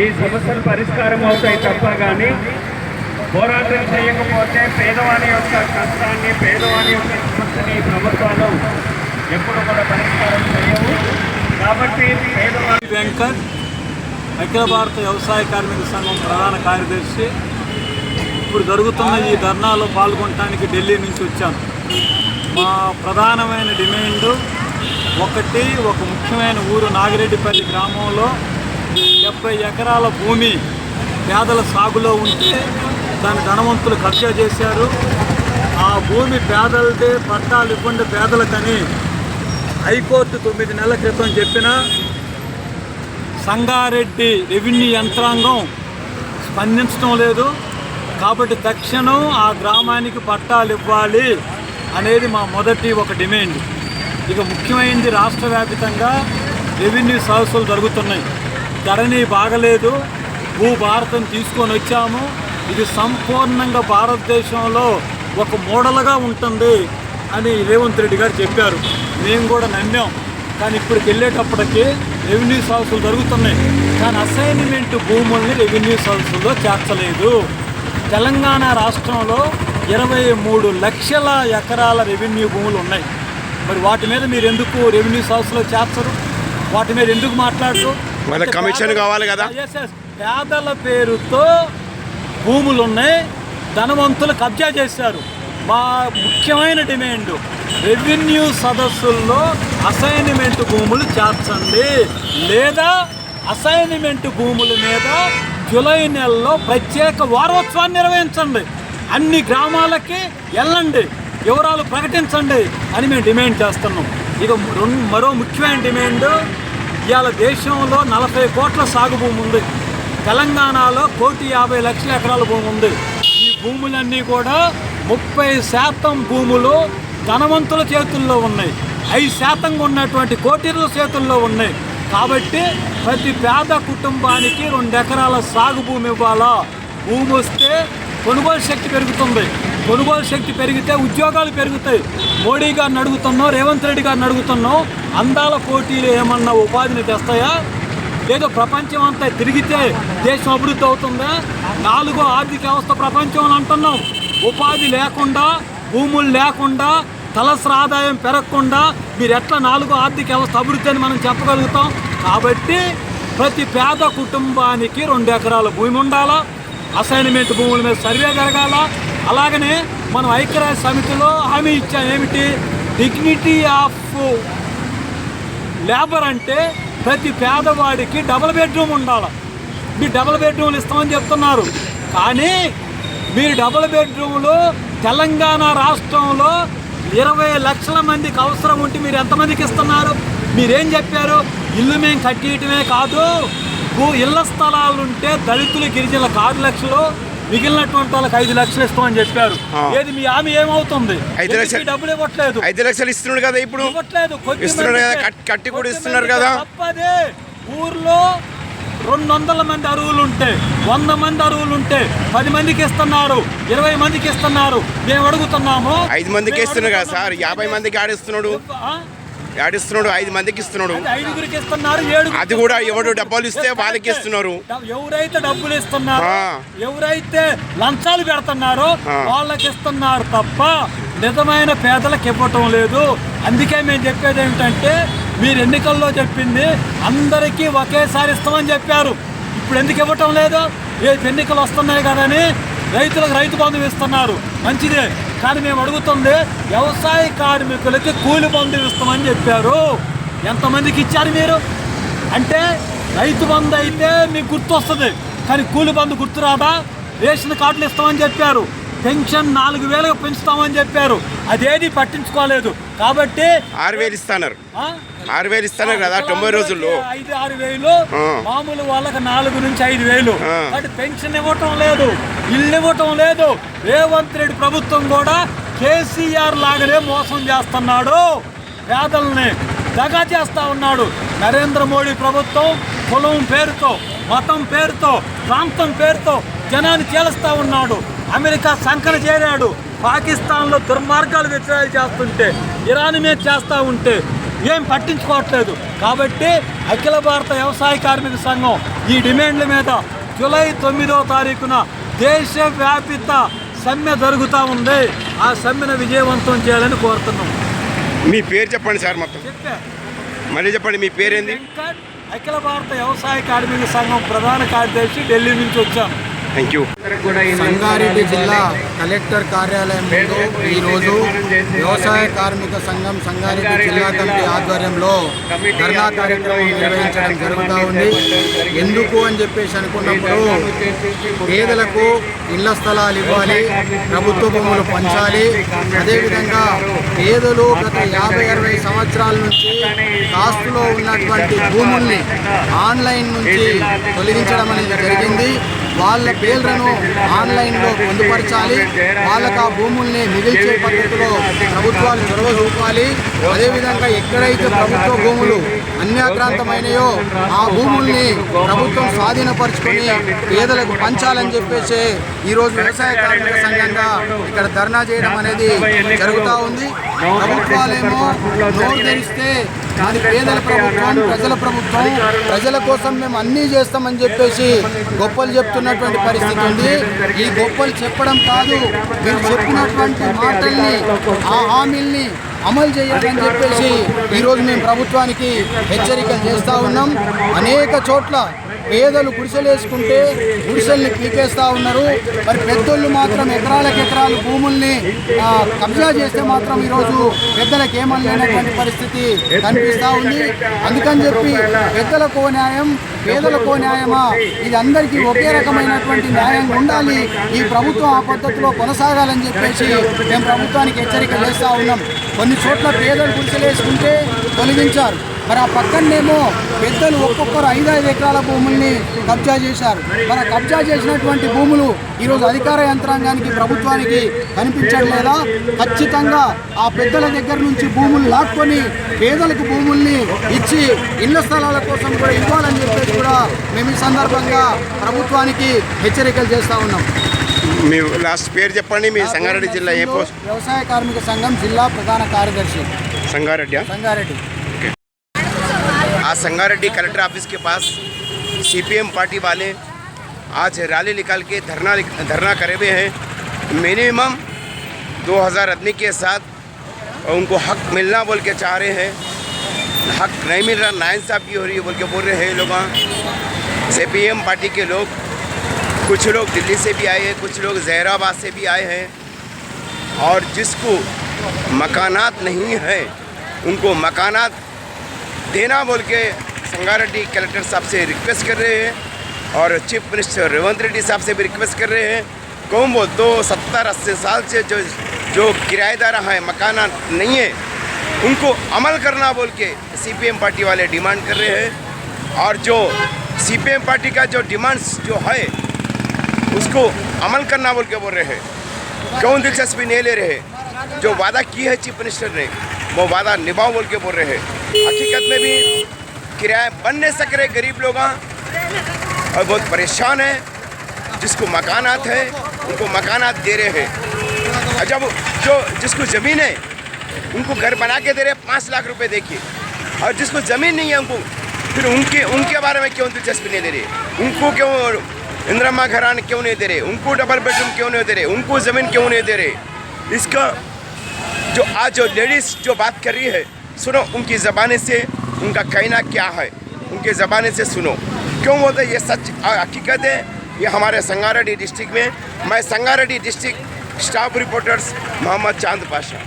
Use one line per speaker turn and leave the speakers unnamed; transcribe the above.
ఈ సమస్యలు పరిష్కారం అవుతాయి తప్ప కానీ పోరాటం చేయకపోతే పేదవాని యొక్క కష్టాన్ని పేదవాని యొక్క సమస్యని ప్రభుత్వాలు ఎప్పుడు కూడా పరిష్కారం చేయవు. కాబట్టి పేదవాని
వెంకట్ అఖిల భారత వ్యవసాయ కార్మిక సంఘం ప్రధాన కార్యదర్శి ఇప్పుడు జరుగుతున్న ఈ ధర్నాలో పాల్గొనడానికి ఢిల్లీ నుంచి వచ్చాను. మా ప్రధానమైన డిమాండ్ ఒకటి ఒక ముఖ్యమైన ఊరు నాగిరెడ్డిపల్లి గ్రామంలో డెబ్బై ఎకరాల భూమి పేదల సాగులో ఉంటే దాని ధనవంతులు కబ్జా చేశారు. ఆ భూమి పేదలదే పట్టాలు ఇవ్వండి పేదలకని హైకోర్టు తొమ్మిది నెలల క్రితం చెప్పిన సంగారెడ్డి రెవెన్యూ యంత్రాంగం స్పందించడం లేదు. కాబట్టి తక్షణం ఆ గ్రామానికి పట్టాలు ఇవ్వాలి అనేది మా మొదటి ఒక డిమాండ్. ఇక ముఖ్యమైనది రాష్ట్ర వ్యాప్తంగా రెవెన్యూ సదస్సులు జరుగుతున్నాయి. ధరణి బాగలేదు. భూ భారతం తీసుకొని వచ్చాము. ఇది సంపూర్ణంగా భారతదేశంలో ఒక మోడల్గా ఉంటుంది అని రేవంత్ రెడ్డి గారు చెప్పారు. మేము కూడా నమ్మాం. కానీ ఇప్పటికి వెళ్ళేటప్పటికి రెవెన్యూ సదస్సులు జరుగుతున్నాయి. కానీ అసైన్మెంట్ భూముల్ని రెవెన్యూ సదస్సుల్లో చేర్చలేదు. తెలంగాణ రాష్ట్రంలో ఇరవై మూడు లక్షల ఎకరాల రెవెన్యూ భూములు ఉన్నాయి. మరి వాటి మీద మీరు ఎందుకు రెవెన్యూ సదస్సులో చేర్చరు? వాటి మీద ఎందుకు మాట్లాడరు?
వాళ్ళకి కమిషన్ కావాలి కదా?
పేదల పేరుతో భూములు ఉన్నాయి ధనవంతులు కబ్జా చేశారు. మా ముఖ్యమైన డిమాండ్ రెవెన్యూ సదస్సుల్లో అసైన్మెంట్ భూములు చేర్చండి. లేదా అసైన్మెంట్ భూముల మీద జూలై నెలలో ప్రత్యేక వారోత్సవాన్ని నిర్వహించండి. అన్ని గ్రామాలకి వెళ్ళండి. వివరాలు ప్రకటించండి అని మేము డిమాండ్ చేస్తున్నాం. ఇక రెండు మరో ముఖ్యమైన డిమాండ్ ఇవాళ దేశంలో నలభై కోట్ల సాగు భూమి ఉంది. తెలంగాణలో కోటి యాభై లక్షల ఎకరాల భూమి ఉంది. ఈ భూములన్నీ కూడా ముప్పై శాతం భూములు ధనవంతుల చేతుల్లో ఉన్నాయి. ఐదు శాతంగా ఉన్నటువంటి కోటీల చేతుల్లో ఉన్నాయి. కాబట్టి ప్రతి పేద కుటుంబానికి రెండు ఎకరాల సాగు భూమి ఇవ్వాలా. భూమి వస్తే కొనుగోలు శక్తి పెరుగుతుంది. కొనుగోలు శక్తి పెరిగితే ఉద్యోగాలు పెరుగుతాయి. మోడీ గారిని అడుగుతున్నాం రేవంత్ రెడ్డి గారిని అడుగుతున్నాం అందాల పోటీలు ఏమన్నా ఉపాధిని తెస్తాయా? లేదా ప్రపంచం అంతా తిరిగితే దేశం అభివృద్ధి అవుతుందా? నాలుగో ఆర్థిక వ్యవస్థ ప్రపంచంలో అంటున్నాం. ఉపాధి లేకుండా భూములు లేకుండా తలసరి ఆదాయం పెరగకుండా మీరు ఎట్లా నాలుగో ఆర్థిక వ్యవస్థ అభివృద్ధి అని మనం చెప్పగలుగుతాం? కాబట్టి ప్రతి పేద కుటుంబానికి రెండు ఎకరాల భూమి ఉండాలా? అసైన్మెంట్ భూముల మీద సర్వే జరగాల? అలాగనే మనం ఐక్యరాజ్య సమితిలో హామీ ఇచ్చాం. ఏమిటి? డిగ్నిటీ ఆఫ్ లేబర్ అంటే ప్రతి పేదవాడికి డబుల్ బెడ్రూమ్ ఉండాలి. మీరు డబుల్ బెడ్రూమ్లు ఇస్తామని చెప్తున్నారు. కానీ మీరు డబుల్ బెడ్రూమ్లు తెలంగాణ రాష్ట్రంలో ఇరవై లక్షల మందికి అవసరం ఉంటే మీరు ఎంతమందికి ఇస్తున్నారు? మీరేం చెప్పారు? ఇల్లు మేము కట్టియటమే కాదు. ఇళ్ళ స్థలాలు ఉంటే దళితులు గిరిజనులకు ఆరు లక్షలు మిగిలినటువంటి వాళ్ళకి ఐదు లక్షలు ఇస్తామని చెప్పారు. ఏది మీ హామీ ఏమవుతుంది?
ఐదు లక్షలు-
డబ్బులు ఇవ్వట్లేదు?
ఐదు లక్షలు ఇస్తున్నాడు కదా ఇప్పుడు?
ఇవ్వట్లేదు.
ఇస్తున్నాడు కదా, కట్టి కూడా ఇస్తున్నారు కదా.
తప్పదే. ఊర్లో రెండు వందల మంది అరువులు ఉంటే వంద మంది అరువులు ఉంటే పది మందికి ఇస్తున్నారు ఇరవై మందికి ఇస్తున్నారు. మేము అడుగుతున్నాము.
ఐదు మందికి
మేము
ఇస్తున్నాడు కదా. సార్? యాభై మందికి ఆడిస్తున్నాడు.
ఆ?
ఆడిస్తున్నాడు ఐదు మందికి ఇస్తున్నాడు.
అది
కూడా ఎవడు డబ్బాలు ఇస్తే వాళ్ళకి ఇస్తున్నారు.
ఎవరైతే డబ్బులు ఇస్తున్నారో. ఎవరైతే లంచాలు పెడుతున్నారో. వాళ్ళకి ఇస్తున్నారు తప్ప నిజమైన పేదలకు ఇవ్వటం లేదు. అందుకే మేము చెప్పేది ఏమిటంటే మీరు ఎన్నికల్లో చెప్పింది అందరికీ ఒకేసారి ఇస్తామని చెప్పారు. ఇప్పుడు ఎందుకు ఇవ్వటం లేదు? రేపు ఎన్నికలు వస్తున్నాయి కదని రైతులకు రైతు బంధువు ఇస్తున్నారు. మంచిదే. కానీ మేము అడుగుతుంది వ్యవసాయ కార్మికులకి కూలి బంధు ఇస్తామని చెప్పారు. ఎంతమందికి ఇచ్చారు మీరు? అంటే రైతు బంధు అయితే మీకు గుర్తు వస్తుంది కానీ కూలి బంధు గుర్తురాదా రేషన్ కార్డులు ఇస్తామని చెప్పారు. పెన్షన్ నాలుగు వేలకు పెంచుతామని చెప్పారు. అదేది పట్టించుకోలేదు. కాబట్టి
ఆరు వేలు ఇస్తున్నారు? ఆరు వేలు ఇస్తున్నారు కదా తొంభై రోజుల్లో.
ఐదు ఆరు వేలు. మామూలు వాళ్ళకి నాలుగు నుంచి ఐదు వేలు. కాబట్టి పెన్షన్ ఇవ్వటం లేదు. ఇల్లు ఇవ్వటం లేదు. రేవంత్ రెడ్డి ప్రభుత్వం కూడా కేసీఆర్ లాగానే మోసం చేస్తున్నాడు. పేదల్ని దగా చేస్తా ఉన్నాడు. నరేంద్ర మోడీ ప్రభుత్వం కులం పేరుతో మతం పేరుతో ప్రాంతం పేరుతో జనాన్ని చేలుస్తా ఉన్నాడు. అమెరికా సంకన చేరాడు. పాకిస్తాన్లో దుర్మార్గాలు వ్యతిరేకాలు చేస్తుంటే ఇరాన్ మీద చేస్తూ ఉంటే ఏం పట్టించుకోవట్లేదు. కాబట్టి అఖిల భారత వ్యవసాయ కార్మిక సంఘం ఈ డిమాండ్ల మీద జూలై తొమ్మిదో తారీఖున దేశవ్యాపిత సమ్మె జరుగుతూ ఉంది. ఆ సమ్మెను విజయవంతం చేయాలని కోరుతున్నాం.
మీ పేరు చెప్పండి సార్ మొత్తం. మళ్ళీ చెప్పండి మీ పేరేంది?
అఖిల భారత వ్యవసాయ కార్మిక సంఘం ప్రధాన కార్యదర్శి ఢిల్లీ నుంచి వచ్చాను.
థ్యాంక్ యూ
సంగారెడ్డి జిల్లా కలెక్టర్ కార్యాలయం ముందు ఈరోజు వ్యవసాయ కార్మిక సంఘం సంగారెడ్డి జిల్లా కమిటీ ఆధ్వర్యంలో ధర్నా కార్యక్రమం నిర్వహించడం జరుగుతూ ఉంది. ఎందుకు అని చెప్పేసి అనుకున్నప్పుడు పేదలకు ఇళ్ళ స్థలాలు ఇవ్వాలి ప్రభుత్వ భూములు పంచాలి. అదేవిధంగా పేదలు గత యాభై అరవై సంవత్సరాల నుంచి కాస్తులో ఉన్నటువంటి భూముల్ని ఆన్లైన్ నుంచి తొలగించడం అనేది జరిగింది. వాళ్ళ పేర్లను ఆన్లైన్లో పొందుపరచాలి. వాళ్ళకు ఆ భూముల్ని మిగిల్చే పద్ధతిలో ప్రభుత్వాలు చొరవ చూపాలి. అదేవిధంగా ఎక్కడైతే ప్రభుత్వ భూములు అన్యాక్రాంతమైనయో ఆ భూముల్ని ప్రభుత్వం స్వాధీనపరుచుకొని పేదలకు పంచాలని చెప్పేసి ఈరోజు వ్యవసాయ కార్మిక సంఘంగా ఇక్కడ ధర్నా చేయడం అనేది జరుగుతూ ఉంది. ప్రభుత్వాలేమో నోరు తెరిస్తే పేదల ప్రభుత్వం ప్రజల ప్రభుత్వం ప్రజల కోసం మేము అన్నీ చేస్తామని చెప్పేసి గొప్పలు చెప్తున్నటువంటి పరిస్థితి ఉంది. ఈ గొప్పలు చెప్పడం కాదు మీరు చెప్పినటువంటి మాటల్ని ఆ హామీల్ని అమలు చేయాలని చెప్పేసి ఈరోజు మేము ప్రభుత్వానికి హెచ్చరికలు చేస్తూ ఉన్నాం. అనేక చోట్ల పేదలు గుడిసెలేసుకుంటే గుడిసెల్ని పీకేస్తూ ఉన్నారు. మరి పెద్దోళ్ళు మాత్రం ఎకరాలకు ఎకరాలు భూముల్ని కబ్జా చేస్తే మాత్రం ఈరోజు పెద్దలకు ఏమనలేనటువంటి పరిస్థితి కనిపిస్తూ ఉంది. అందుకని చెప్పి పెద్దలకో న్యాయం పేదలకో న్యాయమా? ఇది అందరికీ ఒకే రకమైనటువంటి న్యాయం ఉండాలి. ఈ ప్రభుత్వం ఆ పద్ధతిలో కొనసాగాలని చెప్పేసి మేము ప్రభుత్వానికి హెచ్చరిక చేస్తూ ఉన్నాం. కొన్ని చోట్ల పేదలు గుడిసెలేసుకుంటే తొలగించారు. మరి ఆ పక్కనేమో పెద్దలు ఒక్కొక్కరు ఐదు ఐదు ఎకరాల భూముల్ని కబ్జా చేశారు. మరి కబ్జా చేసినటువంటి భూములు ఈరోజు అధికార యంత్రాంగానికి ప్రభుత్వానికి కనిపించట్లేదా ఖచ్చితంగా ఆ పెద్దల దగ్గర నుంచి భూములు లాక్కొని పేదలకు భూముల్ని ఇచ్చి ఇళ్ళ స్థలాల కోసం కూడా ఇవ్వాలని చెప్పేసి కూడా మేము ఈ సందర్భంగా ప్రభుత్వానికి హెచ్చరికలు చేస్తూ ఉన్నాం.
మీ లాస్ట్ పేరు చెప్పండి మీ సంగారెడ్డి జిల్లా ఏ పోస్ట్?
వ్యవసాయ కార్మిక సంఘం జిల్లా ప్రధాన కార్యదర్శి.
संगारेड्डी
हाँ? संगारेड्डी।
आज संगारेड्डी कलेक्टर ऑफ़िस के पास सीपीएम पार्टी वाले आज रैली निकाल के धरना धरना करे हुए हैं। मिनिमम 2000 आदमी के साथ उनको हक मिलना बोल के चाह रहे हैं। हक नहीं मिल रहा नाइंसाफ़ी हो रही है बोल के बोल रहे हैं लोग सी पी एम पार्टी के लोग कुछ लोग दिल्ली से भी आए हैं कुछ लोग जहराबाद से भी आए हैं। और जिसको मकानात नहीं है। उनको मकानात देना बोल के संगारेड्डी कलेक्टर साहब से रिक्वेस्ट कर रहे हैं और चीफ मिनिस्टर रेवंत रेड्डी साहब से भी रिक्वेस्ट कर रहे हैं। कौन वो दो सत्तर अस्सी साल से जो जो किराएदार हैं मकाना नहीं है। उनको अमल करना बोल के सीपीएम पार्टी वाले डिमांड कर रहे हैं। और जो सीपीएम पार्टी का जो डिमांड्स जो है, उसको अमल करना बोल के बोल रहे हैं। क्यों दिलचस्पी नहीं ले रहे? जो वादा की है चीफ मिनिस्टर ने, वो वादा निभाओ बोल के बोल रहे हैं। हकीकत में भी किराए बन नहीं सक रहे गरीब लोग और बहुत परेशान है, जिसको मकानात है, उनको मकानात दे रहे हैं। जब जो जिसको ज़मीन है, उनको घर बना के दे रहे पाँच लाख रुपए देखिए। और जिसको ज़मीन नहीं है उनको, फिर उनके उनके बारे में क्यों दिलचस्पी नहीं दे रहे? उनको क्यों इंदिरामा घरान क्यों नहीं दे रहे? उनको डबल बेडरूम क्यों नहीं दे रहे? उनको ज़मीन क्यों नहीं दे रहे? इसका जो आज जो लेडीज़ जो बात कर रही है, सुनो, उनकी ज़बानी से उनका कहना क्या है? उनके ज़बानी से सुनो। क्यों बोलते ये सच हकीकत है। ये हमारे संगारेड्डी डिस्ट्रिक्ट में, मैं Sangareddy district staff reporters Mohammed Chand Pasha.